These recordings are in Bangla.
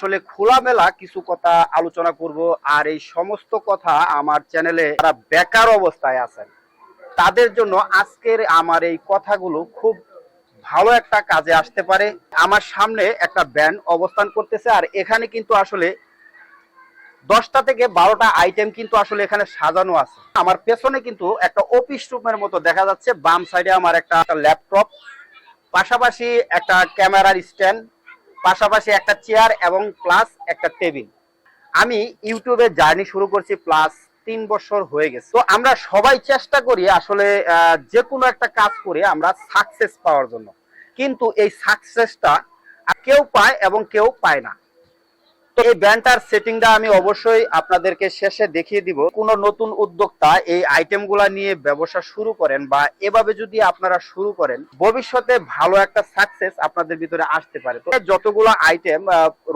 আসলে খোলামেলা কিছু কথা আলোচনা করব, আর এই সমস্ত কথা আমার চ্যানেলে যারা বেকার অবস্থায় আছেন, তাদের জন্য আজকের আমার এই কথাগুলো খুব ভালো একটা কাজে আসতে পারে। আমার সামনে একটা ব্যান্ড অবস্থান করতেছে, আর এখানে কিন্তু আসলে দশটা থেকে বারোটা আইটেম কিন্তু আসলে এখানে সাজানো আছে। আমার পেছনে কিন্তু একটা অফিস রুমের মতো দেখা যাচ্ছে, বাম সাইডে আমার একটা ল্যাপটপ পাশাপাশি একটা ক্যামেরার স্ট্যান্ড পাশাপাশি একটা চেয়ার এবং প্লাস একটা টেবিল আমি ইউটিউবে জার্নি শুরু করছি প্লাস তিন বছর হয়ে গেছে। তো আমরা সবাই চেষ্টা করি আসলে যে কোনো একটা কাজ করে আমরা সাকসেস পাওয়ার জন্য। কিন্তু এই সাকসেসটা কেউ পায় এবং কেউ পায় না। এই ব্যান্ডটার সেটিংটা আমি অবশ্যই আপনাদেরকে শেষে দেখিয়ে দিব। কোন নতুন উদ্যোক্তা এই আইটেমগুলা নিয়ে ব্যবসা শুরু করেন বা এভাবে যদি আপনারা শুরু করেন, ভবিষ্যতে ভালো একটা সাকসেস আপনাদের ভিতরে আসতে পারে। তো যতগুলো আইটেম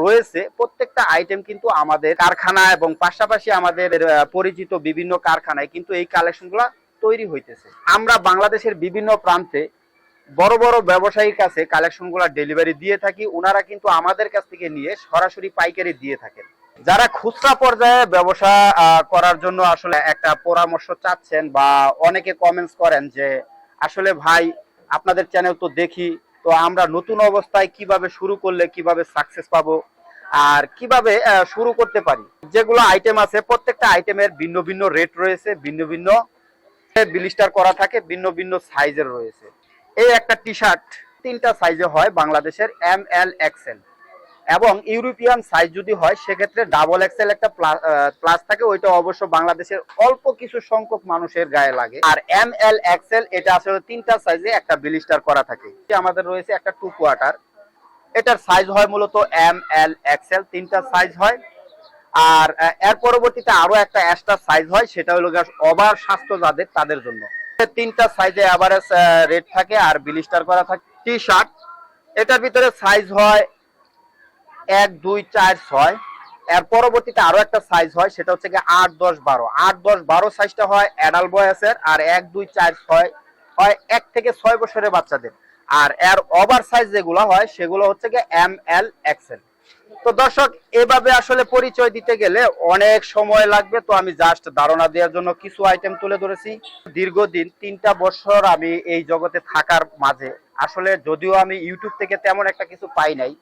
রয়েছে, প্রত্যেকটা আইটেম কিন্তু আমাদের কারখানা এবং পাশাপাশি আমাদের পরিচিত বিভিন্ন কারখানায় কিন্তু এই কালেকশনগুলা তৈরি হইতেছে। আমরা বাংলাদেশের বিভিন্ন প্রান্তে বড় বড় ব্যবসায়ীর কাছে কালেকশনগুলা ডেলিভারি দিয়ে থাকি ওনারা কিন্তু আমাদের কাছ থেকে নিয়ে সরাসরি পাইকারি দিয়ে থাকেন। যারা খুচরা পর্যায়ে ব্যবসা করার জন্য আসলে একটা পরামর্শ চাচ্ছেন বা অনেকে কমেন্টস করেন যে, আসলে ভাই, আপনাদের চ্যানেল তো দেখি, তো আমরা নতুন অবস্থায় কীভাবে শুরু করলে কীভাবে সাকসেস পাবো আর কীভাবে শুরু করতে পারি? যেগুলো আইটেম আছে, প্রত্যেকটা আইটেমের ভিন্ন ভিন্ন রেট রয়েছে, ভিন্ন ভিন্ন বিলিস্টার করা থাকে, ভিন্ন ভিন্ন সাইজের রয়েছে। এই একটা টি শার্ট তিনটা সাইজে হয় বাংলাদেশের এম এল এক্সেল এবং ইউরোপিয়ান সাইজ যদি হয়, সেক্ষেত্রে ডাবল এক্সেল একটা প্লাস থাকে। ওইটা অবশ্য বাংলাদেশের অল্প কিছু সংখ্যক মানুষের গায়ে লাগে। আর এম এল এক্সেল এটা আসলে তিনটা সাইজে একটা বিলিস্টার করা থাকে। আমাদের রয়েছে একটা টু কোয়ার্টার এটার সাইজ হয় মূলত এম এল এক্সেল তিনটা সাইজ হয়। আর এর পরবর্তীতে আরও একটা এক্সট্রা সাইজ হয়, সেটা হলো ওভার স্বাস্থ্য যাদের, তাদের জন্য। তিনটা, সাইজে অ্যাভারেজ রেট থাকে আর বিলিস্টার করা থাকে টি শার্ট এটার ভিতরে সাইজ হয় এক, দুই, চার, ছয়। এর পরবর্তীতে আরও একটা সাইজ হয়, সেটা হচ্ছে আট, দশ, বারো। আট, দশ, বারো সাইজটা হয় অ্যাডাল্ট বয়সের আর এক, দুই, চার, ছয় হয় এক থেকে ছয় বছরের বাচ্চাদের। আর এর ওভার সাইজ যেগুলো হয়, সেগুলো হচ্ছে গিয়ে এম এল এক্সেল তো দর্শক, এভাবে আসলে পরিচয় দিতে গেলে অনেক সময় লাগবে। তো আমি জাস্ট ধারণা দেওয়ার জন্য কিছু আইটেম তুলে ধরেছি। দীর্ঘদিন, তিনটা বছর আমি এই জগতে থাকার মাঝে, আসলে যদিও আমি ইউটিউব থেকে তেমন একটা কিছু পাই নাই,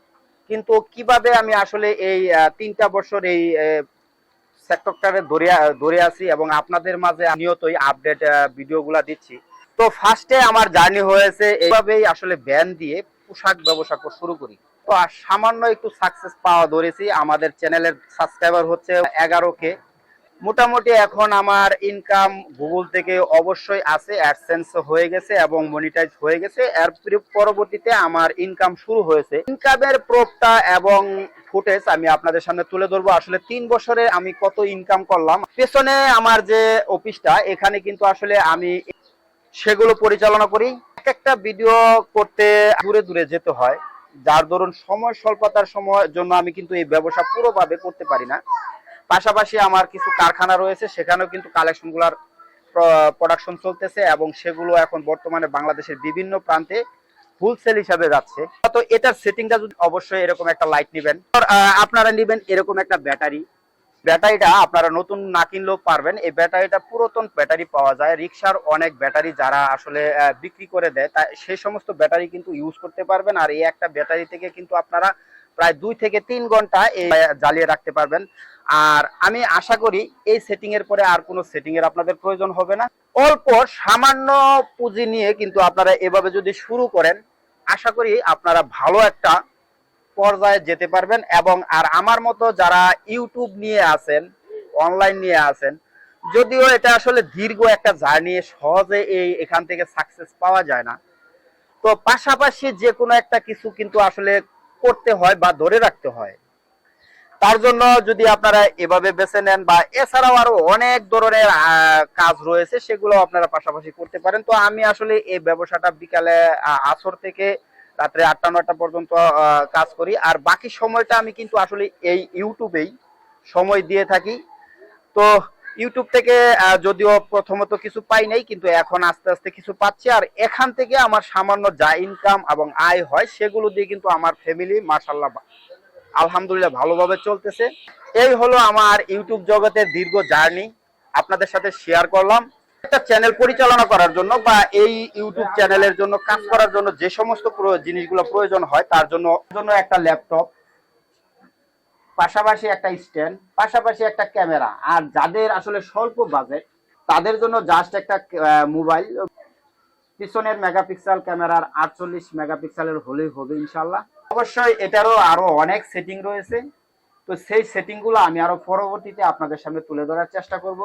কিন্তু কীভাবে আমি আসলে এই তিনটা বছর এই সেক্টরটারে ধরে ধরে আছি এবং আপনাদের মাঝে নিয়তই আপডেট ভিডিওগুলা দিচ্ছি। তো ফার্স্টে আমার জার্নি হয়েছে, এইভাবেই আসলে ব্যান দিয়ে পোশাক ব্যবসা শুরু করি। তো সামান্য একটু সাকসেস পাওয়া ধরেছি। আমাদের চ্যানেলের সাবস্ক্রাইবার হচ্ছে এগারো কে। মোটামুটি এখন আমার ইনকাম গুগল থেকে অবশ্যই আছে অ্যাডসেন্স হয়ে গেছে এবং মনিটাইজ হয়ে গেছে। এর পরবর্তীতে আমার ইনকাম শুরু হয়েছে। ইনকামের প্রোপটা এবং ফুটেজ আমি আপনাদের সামনে তুলে ধরবো। আসলে তিন বছরে আমি কত ইনকাম করলাম। পেছনে আমার যে অফিসটা এখানে কিন্তু আসলে আমি সেগুলো পরিচালনা করি। এক একটা ভিডিও করতে দূরে দূরে যেতে হয়। যার ধরুন সময়, স্বল্পতার সময় জন্য আমি কিন্তু এই ব্যবসা পুরোভাবে করতে পারি না। পাশাপাশি আমার কিছু কারখানা রয়েছে, সেখানেও কিন্তু কালেকশনগুলার প্রোডাকশন চলতেছে এবং সেগুলো এখন বর্তমানে বাংলাদেশের বিভিন্ন প্রান্তে হোলসেল হিসাবে যাচ্ছে। তো এটার সেটিংটা যদি অবশ্যই এরকম একটা লাইট নেবেন। আপনারা নেবেন এরকম একটা ব্যাটারি ব্যাটারিটা আপনারা নতুন না কিনলেও পারবেন। এই ব্যাটারিটা পুরাতন ব্যাটারি পাওয়া যায়। রিক্সার অনেক ব্যাটারি যারা আসলে বিক্রি করে দেয়, তা সেই সমস্ত ব্যাটারি কিন্তু ইউজ করতে পারবেন। আর এই একটা ব্যাটারি থেকে কিন্তু আপনারা প্রায় দুই থেকে তিন ঘণ্টা এই জ্বালিয়ে রাখতে পারবেন। আর আমি আশা করি এই সেটিং এর পরে আর কোনো সেটিং এর আপনাদের প্রয়োজন হবে না। অল্প সামান্য পুঁজি নিয়ে কিন্তু আপনারা এভাবে যদি শুরু করেন, আশা করি আপনারা ভালো একটা পর্যায়ে যেতে পারবেন এবং আর আমার মতো যারা ইউটিউব নিয়ে আছেন অনলাইন নিয়ে আছেন, যদিও এটা আসলে দীর্ঘ একটা জার্নি, সহজে এই এখান থেকে সাকসেস পাওয়া যায় না। তো পাশাপাশি যে কোনো একটা কিছু কিন্তু আসলে করতে হয় বা ধরে রাখতে হয়। তার জন্য যদি আপনারা এভাবে বেছে নেন বা এছাড়াও আরও অনেক ধরনের কাজ রয়েছে, সেগুলো আপনারা পাশাপাশি করতে পারেন। তো আমি আসলে এই ব্যবসাটা বিকালে আসর থেকে রাত্রে আটটা নটা পর্যন্ত কাজ করি। আর বাকি সময়টা আমি কিন্তু আসলে এই ইউটিউবেই সময় দিয়ে থাকি। তো ইউটিউব থেকে যদিও প্রথমত কিছু পাই নাই, কিন্তু এখন আস্তে আস্তে কিছু পাচ্ছি। আর এখান থেকে আমার সামান্য যা ইনকাম এবং আয় হয়, সেগুলো দিয়ে কিন্তু আমার ফ্যামিলি মার্শাল্লাহ আলহামদুলিল্লাহ ভালোভাবে চলতেছে। এই হলো আমার ইউটিউব জগতের দীর্ঘ জার্নি। আপনাদের সাথে শেয়ার করলাম। একটা চ্যানেল পরিচালনা করার জন্য বা এই ইউটিউব চ্যানেলের জন্য কাজ করার জন্য যে সমস্ত জিনিসগুলো প্রয়োজন হয়, তার জন্য জন্য একটা ল্যাপটপ পাশাপাশি একটা স্ট্যান্ড পাশাপাশি একটা ক্যামেরা আর যাদের আসলে স্বল্প বাজেট তাদের জন্য জাস্ট একটা মোবাইল পিছনের মেগাপিক্সেল ক্যামেরার আটচল্লিশ মেগাপিক্সেলের হলেই হবে ইনশাল্লাহ অবশ্যই এটারও আরও অনেক সেটিং রয়েছে। তো সেই সেটিংগুলো আমি আরও পরবর্তীতে আপনাদের সামনে তুলে ধরার চেষ্টা করব।